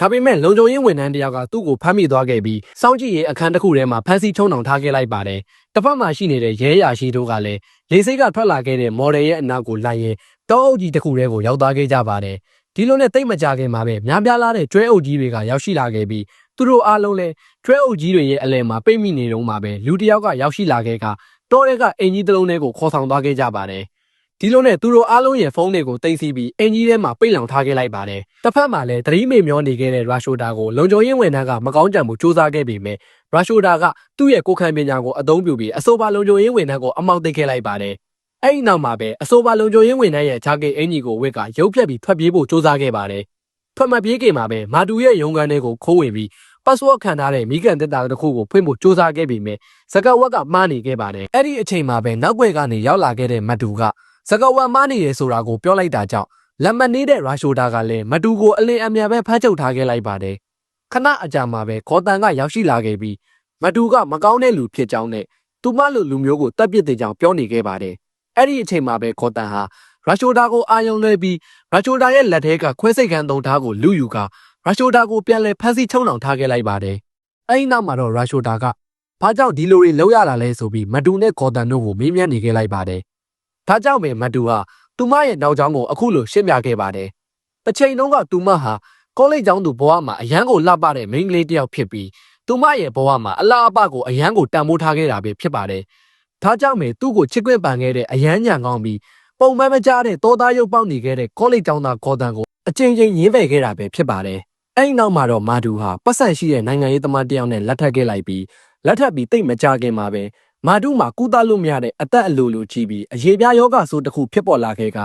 ဒါပေမဲ့လုံခြုံရေးဝန်ထမ်းတယောက်ကသူ့ကိုဖမ်းမိသွားခဲ့ပြီးစောင့်ကြည့်ရေးအခန်းတစ်ခုထဲမှာဖမ်းဆီးချုံနှောင်ထားခဲ့လိုက်ပါတယ်တစ်ဖက်မှာရှိနေတဲ့ရဲရရှိတို့ကလည်း လေစိတ်ကထွက်လာခဲ့တဲ့မော်ဒယ်ရဲ့အနောက်ကိုလိုက်ရင်တောအုပ်ကြီးတစ်ခုထဲကိုရောက်သွားခဲ့ကြပါတယ်ဒီလိုနဲ့တိတ်မကြခင်မှာပဲများပြားလာတဲ့ကျွဲအုပ်ကြီးတွေကရောက်ရှိလာခဲ့ပြီးသူတို့အားလုံးလည်းကျွဲအုပ်ကြီးတွေရဲ့အလဲမှာပိတ်မိနေတော့မှာပဲလူတစ်ယောက်ကရောက်ရှိလာခဲ့ကတောရဲကအင်ကြီးတစ်လုံးထဲကိုခေါ်ဆောင်သွားခဲ့ကြပါတယ်ဒီလိုနဲ့သူတို့အားလုံးရဲ့ဖုန်းတွေကိုတင်စီပြီးအင်ကြီးထဲမှာပိတ်လောင်ထားခဲ့လိုက်ပါတယ် တစ်ဖက်မှာလည်းသတိမေမျောနေခဲ့တဲ့ရာရှိုဒါကိုလုံခြုံရေးဝန်ထမ်းကမကောင်းကြံမှုစူးစမ်းခဲ့ပေမဲ့ရာရှိုဒါကသူ့ရဲ့ကိုယ်ခံပညာကိုအသုံးပြုပြီးအဆိုပါလုံခြုံရေးဝန်ထမ်းကိုအမောက်သိခဲ့လိုက်ပါတယ်အဲ့ဒီနောက်မှာပဲအဆိုပါလုံခြုံရေးဝန်ထမ်းရဲ့ဂျာကိတ်အင်ကြီးကိုဝစ်ကရုပ်ဖြတ်ပြီးထွက်ပြေးဖို့စူးစမ်းခဲ့ပါတယ်ထွက်မပြေးခင်မှာပဲမာတူရဲ့ရုံးခန်းထဲကိုခိုးဝင်ပြီး password ခံထားတဲ့မိကန်တက်တာတစ်ခုကိုဖွင့်ဖို့စူးစမ်းခဲ့ပေမဲ့စကဝက်ကမှားနေခဲ့ပါတယ်အဲ့ဒီအချိန်မှာပဲနောက်ွယ်ကနေရောက်လာခဲ့တဲ့မတူကစကဝက်မှားနေရဆိုတာကိုပြောလိုက်တာကြောင့် လက်မနေတဲ့ရာရှိုဒါကလည်းမတူကိုအလင်းအမြန်ပဲဖမ်းချုပ်ထားခဲ့လိုက်ပါတယ်ခဏအကြာမှာပဲခေါ်တန်ကရောက်ရှိလာခဲ့ပြီးမတူကမကောင်းတဲ့လူဖြစ်ကြောင်းနဲ့သူမလိုလူမျိုးကိုတပ်ပစ်တဲ့ကြောင်းပြောနေခဲ့ပါတယ်အဲ့ဒီအချိန်မှာပဲခေါ်တန်ဟာရာရှိုဒါကိုအာယုံလွှဲပြီးရာရှိုဒါရဲ့လက်ထဲကခွဲစိတ်ခံသုံးထားကိုလူယူကရာရှိုဒါကိုပြန်လဲဖမ်းဆီးချုံနှောင်ထားခဲ့လိုက်ပါတယ်အဲ့ဒီနောက်မှာတော့ရာရှိုဒါကဘာကြောင့်ဒီလိုတွေလောက်ရတာလဲဆိုပြီးမတူနဲ့ခေါ်တန်တို့ကိုမေးမြန်းနေခဲ့လိုက်ပါတယ်ဒါကြောင့်ပဲမတူဟာ သူမရဲ့နောက်ကျောင်းကိုအခုလိုရှင်းပြခဲ့ပါတယ်တစ်ချိန်လုံးကသူမဟာကောလိပ်ကျောင်းသူဘဝမှာအရန်ကိုလှပတဲ့မိန်းကလေးတစ်ယောက်ဖြစ်ပြီးသူမရဲ့ဘဝမှာအလားအပကိုအရန်ကိုတန်ဖိုးထားခဲ့တာပဲဖြစ်ပါတယ်။ဒါကြောင့်ပဲသူ့ကိုချစ်ခွင့်ပန်ခဲ့တဲ့အရန်ညံကောင်းပြီးပုံမှန်မကြားတဲ့တောသားရုပ်ပေါက်နေခဲ့တဲ့ကောလိပ်ကျောင်းသားကောတန်ကိုအချိန်ချင်းရင်းပယ်ခဲ့တာပဲဖြစ်ပါတယ်။အဲဒီနောက်မှာတော့မာဒူဟာပတ်စံရှိတဲ့နိုင်ငံရေးသမားတစ်ယောက်နဲ့လက်ထပ်ခဲ့လိုက်ပြီးလက်ထပ်ပြီးတိတ်မကြခင်မှာပဲ မာဒူမှာကူးသားလို့မရတဲ့အသက်အလိုလိုကြီးပြီးအရေးပြားယောဂဆိုးတစ်ခုဖြစ်ပေါ်လာခဲ့က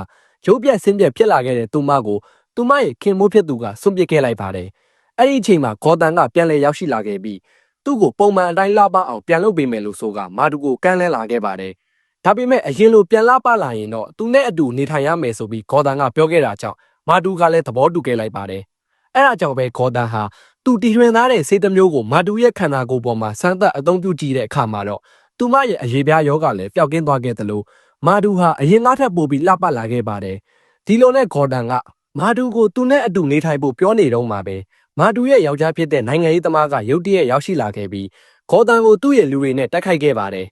ရုပ်ပြက်ဆင်းပြက်ဖြစ်လာခဲ့တဲ့သူမကိုသူမရဲ့ခင်မိုးဖြစ်သူကစွန့်ပစ်ခဲ့လိုက်ပါတယ်။အဲ့ဒီအချိန်မှာဂေါ်တန်ကပြန်လည်ရောက်ရှိလာခဲ့ပြီးသူ့ကိုပုံမှန်အတိုင်းလှပအောင်ပြန်လုပ်ပေးမယ်လို့ဆိုကမာဒူကိုကမ်းလှမ်းလာခဲ့ပါတယ်။ဒါပေမဲ့အရင်လိုပြန်လှပလာရင်တော့သူနဲ့အတူနေထိုင်ရမယ်ဆိုပြီးဂေါ်တန်ကပြောခဲ့တာကြောင့်မာဒူကလည်းသဘောတူခဲ့လိုက်ပါတယ်။အဲ့ဒါကြောင့်ပဲဂေါ်တန်ဟာသူတီထွင်သားတဲ့စေတမျိုးကိုမာဒူရဲ့ခန္ဓာကိုယ်ပေါ်မှာစမ်းသပ်အသုံးပြုကြည့်တဲ့အခါမှာတော့ သူမရဲ့အရေးပြားယောဂလည်းပျောက်ကင်းသွားခဲ့သလိုမာဒူဟာအရင်ကထက်ပိုပြီးလှပလာခဲ့ပါတယ်။ဒီလိုနဲ့ဂေါ်တန်ကမာဒူကိုသူနဲ့အတူနေထိုင်ဖို့ပြောနေတော့မှာပဲမာဒူရဲ့ယောက်ျားဖြစ်တဲ့နိုင်ငံရေးသမားကရုတ်တရက်ရောက်ရှိလာခဲ့ပြီးဂေါ်တန်ကိုသူ့ရဲ့လူတွေနဲ့တိုက်ခိုက်ခဲ့ပါတယ်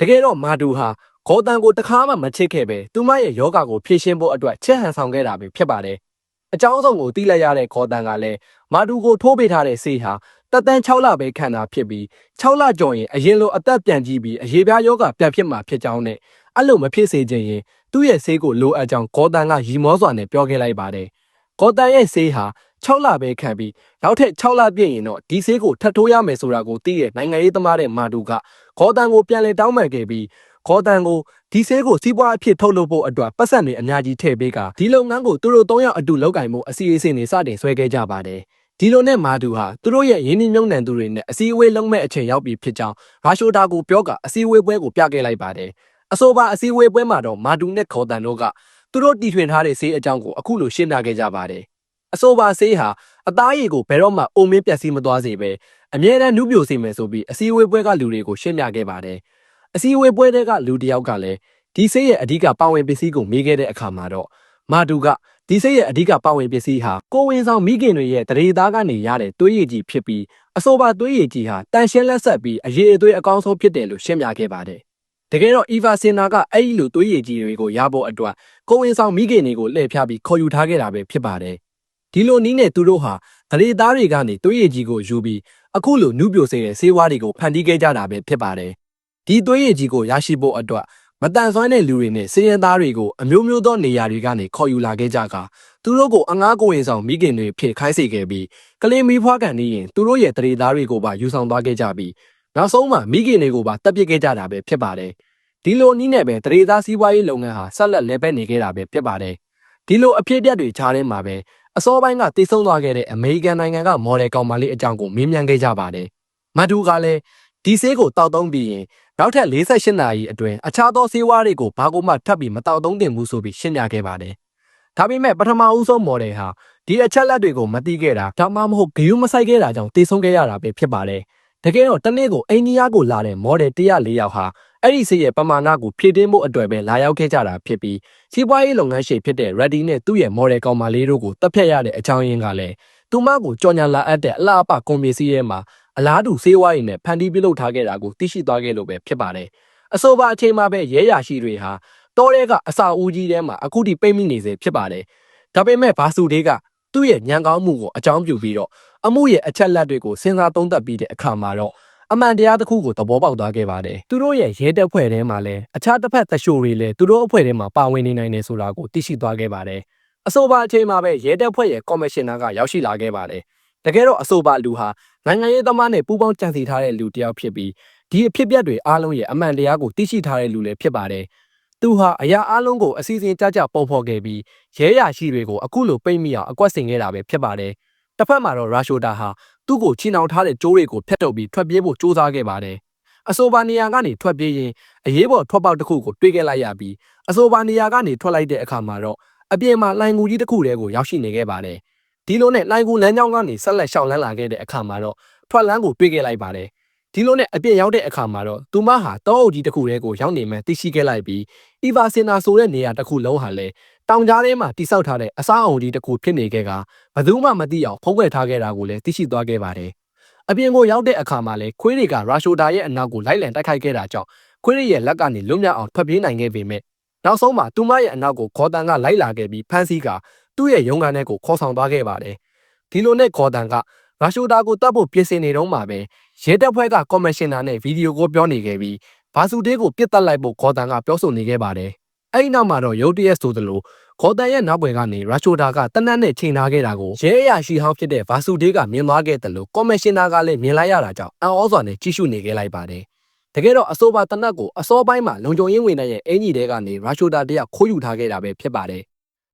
တကယ်တော့မာဒူဟာဂေါ်တန်ကိုတခါမှမချစ်ခဲ့ပဲသူမရဲ့ယောဂကိုဖြေရှင်းဖို့အတွက်ချက်ဟန်ဆောင်ခဲ့တာပဲဖြစ်ပါတယ်အကြောင်းဆုံးကိုတိလိုက်ရတဲ့ဂေါ်တန်ကလည်းမာဒူကိုထိုးပေးထားတဲ့ဆေးဟာ တက်တန်း6လပဲခံတာဖြစ်ပြီး6လကျော်ရင်အရင်လိုအသက်ပြန်ကြည့်ပြီးအရေးပြားယောဂပြန်ဖြစ်မှာဖြစ်ကြောင်းနဲ့အဲ့လိုမဖြစ်စေချင်ရင်သူ့ရဲ့ဆေးကိုလိုအပ်ကြောင်းဂေါ်တန်ကရီမောစွာနဲ့ပြောခဲ့လိုက်ပါတယ်ဂေါ်တန်ရဲ့ဆေးဟာ6လပဲခံပြီးနောက်ထပ်6လပြည့်ရင်တော့ဒီဆေးကိုထပ်ထိုးရမယ်ဆိုတာကိုသိတဲ့နိုင်ငံရေးသမားတဲ့မာဒူကဂေါ်တန်ကိုပြန်လည်တောင်းပန်ခဲ့ပြီးဂေါ်တန်ကိုဒီဆေးကိုစီးပွားအဖြစ်ထုတ်လုပ်ဖို့အတွက်ပတ်စံတွေအများကြီးထည့်ပေးကဒီလုပ်ငန်းကိုသူတို့၃ယောက်အတူလုပ်ကင်မှုအစီအစဉ်တွေစတင်ဆွဲခဲ့ကြပါတယ် ဒီလိုနဲ့မာဒူဟာသူတို့ရဲ့ရင်းနှီးမြှုပ်နှံသူတွေနဲ့အစည်းအဝေးလုပ်မဲ့အချိန်ရောက်ပြီဖြစ်ကြောင်းရာရှိုတာကိုပြောကအစည်းအဝေးပွဲကိုပြခဲ့လိုက်ပါတယ်အဆိုပါအစည်းအဝေးပွဲမှာတော့မာဒူနဲ့ခေါ်တန်တို့ကသူတို့တီထွင်ထားတဲ့ဆေးအကြောင်းကိုအခုလိုရှင်းပြခဲ့ကြပါတယ်အဆိုပါဆေးဟာအသားရည်ကိုဘယ်တော့မှအုံမင်းပြက်စီးမသွားစေပဲအမြဲတမ်းနှုပြိုစေမယ်ဆိုပြီးအစည်းအဝေးပွဲကလူတွေကိုရှင်းပြခဲ့ပါတယ်အစည်းအဝေးပွဲတွေကလူတစ်ယောက်ကလည်းဒီဆေးရဲ့အဓိကပါဝင်ပစ္စည်းကိုမေးခဲ့တဲ့အခါမှာတော့မာဒူက ဒီစိတ်ရဲ့အဓိကပါဝင်ပစ္စည်းဟာကိုဝင်ဆောင်မိခင်တွေရဲ့တရေသားကနေရတဲ့သွေးရည်ကြီးဖြစ်ပြီးအဆိုပါသွေးရည်ကြီးဟာတန်ရှင်းလက်ဆက်ပြီးအရေးအသွေးအကောင်းဆုံးဖြစ်တယ်လို့ရှင်းပြခဲ့ပါတယ်။တကယ်တော့ Eva Sina ကအဲ့ဒီလိုသွေးရည်ကြီးတွေကိုရဖို့အတွက်ကိုဝင်ဆောင်မိခင်တွေကိုလှည့်ဖျားပြီးခေါ်ယူထားခဲ့တာပဲဖြစ်ပါတယ်။ဒီလိုနီးနဲ့သူတို့ဟာတရေသားတွေကနေသွေးရည်ကြီးကိုယူပြီးအခုလိုနုပြိုစေတဲ့ဆေးဝါးတွေကိုဖန်တီးခဲ့ကြတာပဲဖြစ်ပါတယ်။ဒီသွေးရည်ကြီးကိုရရှိဖို့အတွက် မတန်ဆွမ်းတဲ့လူတွေနဲ့စည်ရင်သားတွေကိုအမျိုးမျိုးသောနေရာတွေကနေခေါ်ယူလာခဲ့ကြကသူတို့ကိုအငားကိုဝင်ဆောင်မိခင်တွေဖြစ်ခိုင်းစေခဲ့ပြီးကလေးမီးဖွားကန်နေရင်သူတို့ရဲ့တရေသားတွေကိုပါယူဆောင်သွားခဲ့ကြပြီးနောက်ဆုံးမှာမိခင်တွေကိုပါတပ်ပစ်ခဲ့ကြတာပဲဖြစ်ပါတယ်ဒီလိုနည်းနဲ့ပဲတရေသားစီးပွားရေးလုပ်ငန်းဟာဆက်လက်လဲပတ်နေခဲ့တာပဲဖြစ်ပါတယ်ဒီလိုအဖြစ်အပျက်တွေခြားထဲမှာပဲအစောပိုင်းကတည်ဆုံသွားခဲ့တဲ့အမေရိကန်နိုင်ငံကမော်ဒယ်ကောင်မလေးအကြောင်းကိုမေးမြန်းခဲ့ကြပါတယ်မဒူကလည်းဒီဆေးကိုတောက်သုံးပြီးရင် နောက်ထပ်48နာရီအတွင်းအခြားသောဆေးဝါးတွေကိုဘာကိုမှထပ်ပြီးမတောက်သုံးသင့်ဘူးဆိုပြီးရှင်းပြခဲ့ပါတယ်။ဒါပေမဲ့ပထမဦးဆုံးမော်ဒယ်ဟာဒီအချက်လက်တွေကိုမသိခဲ့တာဒါမှမဟုတ်ဂယုမဆိုင်ခဲ့တာကြောင့်တည်ဆုံးခဲ့ရတာပဲဖြစ်ပါတယ်။တကယ်တော့တနေ့ကိုအိန္ဒိယကိုလာတဲ့မော်ဒယ်104ယောက်ဟာအဲ့ဒီဆေးရဲ့ပမာဏကိုဖြည့်တင်းဖို့အတွက်ပဲလာရောက်ခဲ့ကြတာဖြစ်ပြီးစီးပွားရေးလုပ်ငန်းရှင်ဖြစ်တဲ့ Reddy နဲ့သူ့ရဲ့မော်ဒယ်ကောင်မလေးတို့ကိုတပ်ဖြတ်ရတဲ့အကြောင်းရင်းကလည်းသူမကိုကြော်ညာလာအပ်တဲ့အလားအပကွန်ပစ္စည်းရဲ့မှာ အလားတူဆေးဝါးရည်နဲ့ဖန်တီးပြုလုပ်ထားခဲ့တာကိုသိရှိသွားခဲ့လို့ပဲဖြစ်ပါတယ်။အဆိုပါအချိန်မှာပဲရဲရရှိတွေဟာတောထဲကအစာဦးကြီးထဲမှာအခုထိပိတ်မိနေစေဖြစ်ပါတယ်။ဒါပေမဲ့ဘာစုတွေကသူ့ရဲ့ညံကောင်းမှုကိုအကြောင်းပြုပြီးတော့အမှုရဲ့အချက်လက်တွေကိုစဉ်းစားသုံးသပ်ပြီးတဲ့အခါမှာတော့အမှန်တရားတစ်ခုကိုသဘောပေါက်သွားခဲ့ပါတယ်။သူတို့ရဲ့ရဲတပ်ဖွဲ့ထဲမှာလည်းအခြားတစ်ဖက်သရှိုတွေလည်းသူတို့အဖွဲ့ထဲမှာပါဝင်နေနိုင်တယ်ဆိုတာကိုသိရှိသွားခဲ့ပါတယ်။အဆိုပါအချိန်မှာပဲရဲတပ်ဖွဲ့ရဲ့ကော်မရှင်နာကရောက်ရှိလာခဲ့ပါတယ်။တကယ်တော့အဆိုပါလူဟာ နိုင်ငံရေးသမားနဲ့ပူးပေါင်းကြံစည်ထားတဲ့လူတစ်ယောက်ဖြစ်ပြီးဒီအဖြစ်အပျက်တွေအားလုံးရဲ့အမှန်တရားကိုသိရှိထားတဲ့လူလည်းဖြစ်ပါတယ်။သူဟာအရာအားလုံးကိုအစီအစဉ်ကြကြပုံဖော်ခဲ့ပြီးရဲရရှိတွေကိုအခုလိုပိတ်မိအောင်အကွက်ဆင်ခဲ့တာပဲဖြစ်ပါတယ်။တစ်ဖက်မှာတော့ရာရှိုတာဟာသူ့ကိုချီနှောင်ထားတဲ့ကြိုးတွေကိုဖျက်ထုတ်ပြီးထွက်ပြေးဖို့ကြိုးစားခဲ့ပါတယ်။အဆိုပါနေရာကနေထွက်ပြေးရင်အရေးပေါ်ထွက်ပေါက်တစ်ခုကိုတွေးခဲ့လိုက်ရပြီးအဆိုပါနေရာကနေထွက်လိုက်တဲ့အခါမှာတော့အပြင်မှာလိုင်ကူကြီးတစ်ခုတည်းကိုရောက်ရှိနေခဲ့ပါတယ်။ ဒီလိုနဲ့လိုင်ကူလမ်းကြောင်းကနေဆက်လက်ရှောင်လန်းလာခဲ့တဲ့အခါမှာတော့ထွက်လန်းကိုတွေးခဲ့လိုက်ပါတယ်။ဒီလိုနဲ့အပြစ်ရောက်တဲ့အခါမှာတော့သူမဟာတောအုပ်ကြီးတစ်ခုတည်းကိုရောက်နေမှသိရှိခဲ့လိုက်ပြီးအီဗာစင်နာဆိုတဲ့နေရာတစ်ခုလုံးဟာလည်းတောင်ကြားထဲမှာတိစောက်ထားတဲ့အစားအုံကြီးတစ်ခုဖြစ်နေခဲ့ကဘယ်သူမှမသိအောင်ဖုံးကွယ်ထားခဲ့တာကိုလည်းသိရှိသွားခဲ့ပါတယ်။အပြင်ကိုရောက်တဲ့အခါမှာလည်းခွေးတွေကရာရှိုဒါရဲ့အနောက်ကိုလိုက်လံတိုက်ခိုက်ခဲ့တာကြောင့်ခွေးတွေရဲ့လက်ကနေလွတ်မြောက်အောင်ထွက်ပြေးနိုင်ခဲ့ပေမဲ့နောက်ဆုံးမှာသူမရဲ့အနောက်ကိုခေါ်တန်ကလိုက်လာခဲ့ပြီးဖမ်းဆီးက သူ့ရဲ့ရုံးကန်ထဲကိုခေါ်ဆောင်သွားခဲ့ပါတယ်။ဒီလိုနဲ့ခေါ်တန်ကရာရှိုဒါကိုတတ်ဖို့ပြင်ဆင်နေတော့မှပဲရဲတပ်ဖွဲ့ကကော်မရှင်နာနဲ့ဗီဒီယိုကိုပြောနေခဲ့ပြီးဘာစုတေးကိုပြစ်တက်လိုက်ဖို့ခေါ်တန်ကပြောဆိုနေခဲ့ပါတယ်။အဲဒီနောက်မှာတော့ရုတ်တရက်ဆိုသလိုခေါ်တန်ရဲ့နောက်ွယ်ကနေရာရှိုဒါကတနတ်နဲ့ချိန်ထားခဲ့တာကိုရဲအရာရှိဟောင်းဖြစ်တဲ့ဘာစုတေးကမြင်သွားခဲ့တယ်လို့ကော်မရှင်နာကလည်းမြင်လိုက်ရတာကြောင့်အံ့ဩစွာနဲ့ကြည့်ရှုနေခဲ့လိုက်ပါတယ်။တကယ်တော့အဆိုပါတနတ်ကိုအစောပိုင်းမှာလုံခြုံရေးဝင်တဲ့ရဲ့အင်ကြီးတဲကနေရာရှိုဒါတယောက်ခိုးယူထားခဲ့တာပဲဖြစ်ပါတယ်။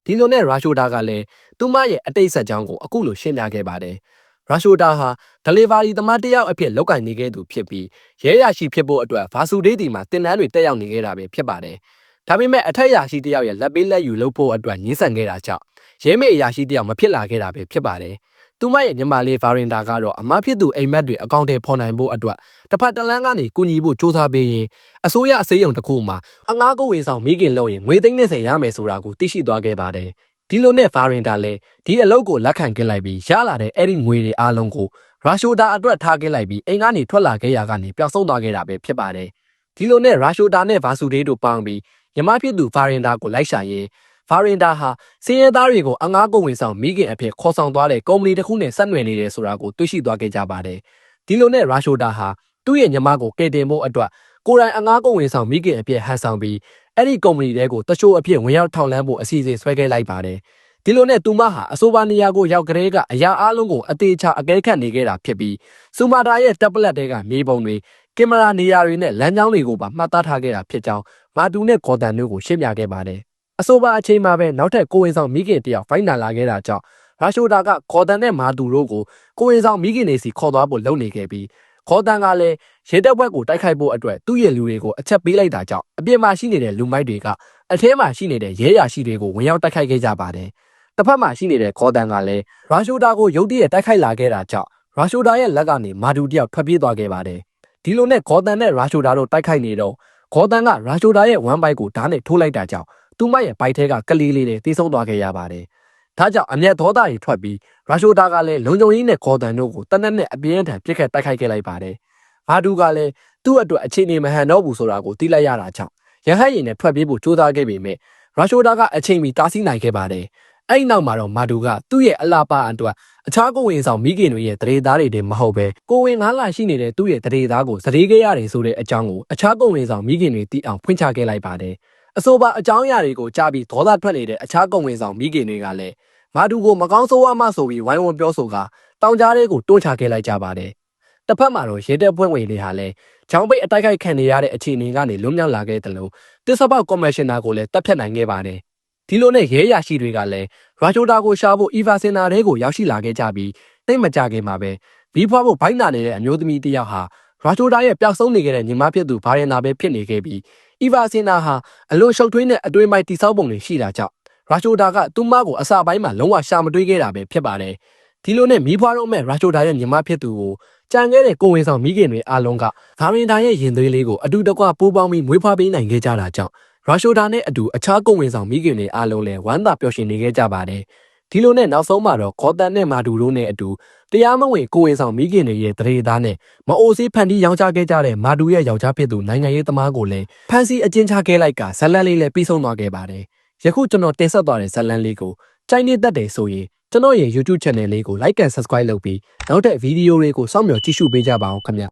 ဒီလိုနဲ့ရာရှိုဒါကလည်းသူမရဲ့အတိတ်ဆက်ကြောင်းကိုအခုလိုရှင်းပြခဲ့ပါတယ်။ရာရှိုတာဟာ delivery သမားတစ်ယောက်အဖြစ်လောက်ကင်နေခဲ့သူဖြစ်ပြီးရဲရရှိဖြစ်ဖို့အတွက်ဗာစုဒေးတီမှာတင်နန်းတွေတက်ရောက်နေခဲ့တာပဲဖြစ်ပါတယ်။ဒါပေမဲ့အထက်ရရှိတစ်ယောက်ရဲ့လက်ပေးလက်ယူလုပ်ဖို့အတွက်ညှင်းဆန်ခဲ့တာကြောင့်ရဲမေအရာရှိတစ်ယောက်မဖြစ်လာခဲ့တာပဲဖြစ်ပါတယ်။ သူမရဲ့ညီမလေးဗာရင်တာကတော့အမဖြစ်သူအိမ်မက်တွေအကောင့်တွေဖော်နိုင်ဖို့အတွက်တစ်ဖက်တလန်းကနေကူညီဖို့စ조사ပေးရင်အစိုးရအစည်းအရုံတစ်ခုမှာအငားကိုဝင်ဆောင်မိခင်လို့ရင်ငွေသိန်း30ရမယ်ဆိုတာကိုသိရှိသွားခဲ့ပါတယ်ဒီလိုနဲ့ဗာရင်တာလည်းဒီအလုပ်ကိုလက်ခံခဲ့လိုက်ပြီးရလာတဲ့အဲ့ဒီငွေတွေအားလုံးကိုရာရှိုတာအတွက်ထားခဲ့လိုက်ပြီးအိမ်ကနေထွက်လာခဲ့ရကနေပျောက်ဆုံးသွားခဲ့တာပဲဖြစ်ပါတယ်ဒီလိုနဲ့ရာရှိုတာနဲ့ဗာစုဒေးတို့ပေါင်းပြီးညီမဖြစ်သူဗာရင်တာကိုလိုက်ရှာရင်း ဗာရင်တာဟာစင်းရဲသားတွေကိုအငားကုန်ဝင်ဆောင်မိခင်အဖြစ်ခေါ်ဆောင်သွားတဲ့ကုမ္ပဏီတစ်ခုနဲ့ဆက်နွယ်နေတယ်ဆိုတာကိုတွေ့ရှိသွားခဲ့ကြပါတယ်ဒီလိုနဲ့ရာရှိုတာဟာသူ့ရဲ့ညီမကိုကယ်တင်ဖို့အတွက်ကိုယ်တိုင်အငားကုန်ဝင်ဆောင်မိခင်အဖြစ်ဟန်ဆောင်ပြီးအဲ့ဒီကုမ္ပဏီတဲကိုတချို့အဖြစ်ဝင်ရောက်ထောက်လန်းဖို့အစီအစဉ်ဆွဲခဲ့လိုက်ပါတယ်ဒီလိုနဲ့သူမဟာအဆိုပါနေရာကိုရောက်ကြတဲ့ကအရာအလုံးကိုအသေးချာအကဲခတ်နေခဲ့တာဖြစ်ပြီးစူမာတာရဲ့တပ်ပလက်တဲကမြေပုံတွေကင်မရာနေရာတွေနဲ့လမ်းကြောင်းတွေကိုပါမှတ်သားထားခဲ့တာဖြစ်ကြောင်းမာတူနဲ့ဂေါ်တန်တို့ကိုရှင်းပြခဲ့ပါတယ် အဆိုပါအချိန်မှာပဲနောက်ထပ်ကိုဝင်ဆောင်မိခင်တယောက်ဖိုင်နာလာခဲ့တာကြောင့်ရာရှိုတာကဂေါ်တန်နဲ့မာတူတို့ကိုကိုဝင်ဆောင်မိခင်တွေစီခေါ်သွားဖို့လုပ်နေခဲ့ပြီးခေါ်တန်ကလည်းရေတပ်ဘက်ကိုတိုက်ခိုက်ဖို့အတွက်သူ့ရဲ့လူတွေကိုအချက်ပေးလိုက်တာကြောင့်အပြင်မှာရှိနေတဲ့လူမိုက်တွေကအထဲမှာရှိနေတဲ့ရဲရရှိတွေကိုဝင်ရောက်တိုက်ခိုက်ခဲ့ကြပါတယ်။တစ်ဖက်မှာရှိနေတဲ့ခေါ်တန်ကလည်းရာရှိုတာကိုရုတ်တရက်တိုက်ခိုက်လာခဲ့တာကြောင့်ရာရှိုတာရဲ့လက်ကနေမာတူတယောက်ထွက်ပြေးသွားခဲ့ပါတယ်။ဒီလိုနဲ့ခေါ်တန်နဲ့ရာရှိုတာတို့တိုက်ခိုက်နေတော့ခေါ်တန်ကရာရှိုတာရဲ့ဝမ်းပိုက်ကိုဓာတ်နဲ့ထိုးလိုက်တာကြောင့် သူမရဲ့ပိုက်ထဲကကလေးလေးတွေတီးဆုံးသွားခဲ့ရပါတယ်။ဒါကြောင့်အမျက်ဒေါသတွေထွက်ပြီးရာရှိုတာကလည်းလုံခြုံရေးနဲ့ခေါ်တန်တို့ကိုတနက်နဲ့အပြင်းအထန်ပြစ်ခတ်တိုက်ခိုက်ခဲ့လိုက်ပါတယ်။ဘာဒူကလည်းသူ့အတွက်အခြေအနေမဟန်တော့ဘူးဆိုတာကိုသိလိုက်ရတာကြောင့်ရဟတ်ရင်နဲ့ထွက်ပြေးဖို့ကြိုးစားခဲ့ပေမဲ့ရာရှိုတာကအချိန်မီတားဆီးနိုင်ခဲ့ပါတယ်။အဲ့ဒီနောက်မှာတော့မာဒူကသူ့ရဲ့အလားပါအတွက်အခြားကိုဝင်ဆောင်မိခင်တွေရဲ့တရေသားတွေတည်းမဟုတ်ပဲကိုဝင်ငါးလာရှိနေတဲ့သူ့ရဲ့တရေသားကိုစရေခဲ့ရတယ်ဆိုတဲ့အကြောင်းကိုအခြားကိုဝင်ဆောင်မိခင်တွေသိအောင်ဖွင့်ချခဲ့လိုက်ပါတယ်။ အဆိုပါအကြောင်းအရာတွေကိုကြားပြီးဒေါသထွက်နေတဲ့အခြားကိုဝင်ဆောင်မိခင်တွေကလည်းမာဒူကိုမကောင်းဆိုးဝါးမှဆိုပြီးဝိုင်းဝန်းပြောဆိုကတောင်ကြားလေးကိုတွန်းချခဲ့လိုက်ကြပါတယ်။တစ်ဖက်မှာတော့ရဲတပ်ဖွဲ့ဝင်တွေဟာလည်းချောင်းပိတ်အတိုက်ခိုက်ခံနေရတဲ့အခြေအနေကနေလွတ်မြောက်လာခဲ့တယ်လို့တစ်စပောက်ကော်မရှင်နာကိုလည်းတပ်ဖြတ်နိုင်ခဲ့ပါတယ်။ဒီလိုနဲ့ရဲရရှိတွေကလည်းရာချိုတာကိုရှာဖို့အီဗာစင်နာတဲကိုရောက်ရှိလာခဲ့ကြပြီးတိတ်မကြခင်မှာပဲဘီးဖွားဖို့ဘိုင်းနာနေတဲ့အမျိုးသမီးတစ်ယောက်ဟာ ရာချိုတာရဲ့ပျောက်ဆုံးနေခဲ့တဲ့ညီမဖြစ်သူဘာရင်နာပဲဖြစ်နေခဲ့ပြီးအီဗာစင်နာဟာအလွန်ရှုပ်ထွေးတဲ့အတွင်းပိုင်းတိစောက်ပုံတွေရှိတာကြောင့်ရာချိုတာကသူ့မကိုအစာပိုင်းမှာလုံးဝရှာမတွေးခဲ့တာပဲဖြစ်ပါတယ်။ဒီလိုနဲ့မီးဖွားတော့မဲ့ရာချိုတာရဲ့ညီမဖြစ်သူကိုကြံခဲ့တဲ့ကိုဝင်ဆောင်မိခင်တွေအားလုံးကဂါရင်တာရဲ့ရင်သွေးလေးကိုအတူတကွပူးပေါင်းပြီးမွေးဖွားပေးနိုင်ခဲ့ကြတာကြောင့်ရုရှားဒါနဲ့အတူအခြားကိုဝင်ဆောင်မိခင်တွေအားလုံးလည်းဝမ်းသာပျော်ရွှင်နေခဲ့ကြပါတယ်။ ဒီလိုနဲ့နောက်ဆုံးမှာတော့ခေါ်တန်နဲ့မာဒူတို့နဲ့အတူတရားမဝင်ကိုဝင်ဆောင်မိခင်တွေရဲ့တရေသားနဲ့မအိုစေးဖန်တီးရောင်းချခဲ့ကြတဲ့မာဒူရဲ့ယောက်ျားဖြစ်သူနိုင်ငံရေးသမားကိုလည်းဖန်စီအကျဉ်းချခဲ့လိုက်ကဇလန်လေးလည်းပြီးဆုံးသွားခဲ့ပါတယ်။ယခုကျွန်တော်တင်ဆက်သွားတဲ့ဇလန်လေးကိုကြိုက်နေတတ်တယ်ဆိုရင်ကျွန်တော်ရဲ့ YouTube channel လေးကို like and subscribe လုပ်ပြီးနောက်ထပ်ဗီဒီယိုတွေကိုစောင့်မျှော်ကြည့်ရှုပေးကြပါအောင်ခင်ဗျ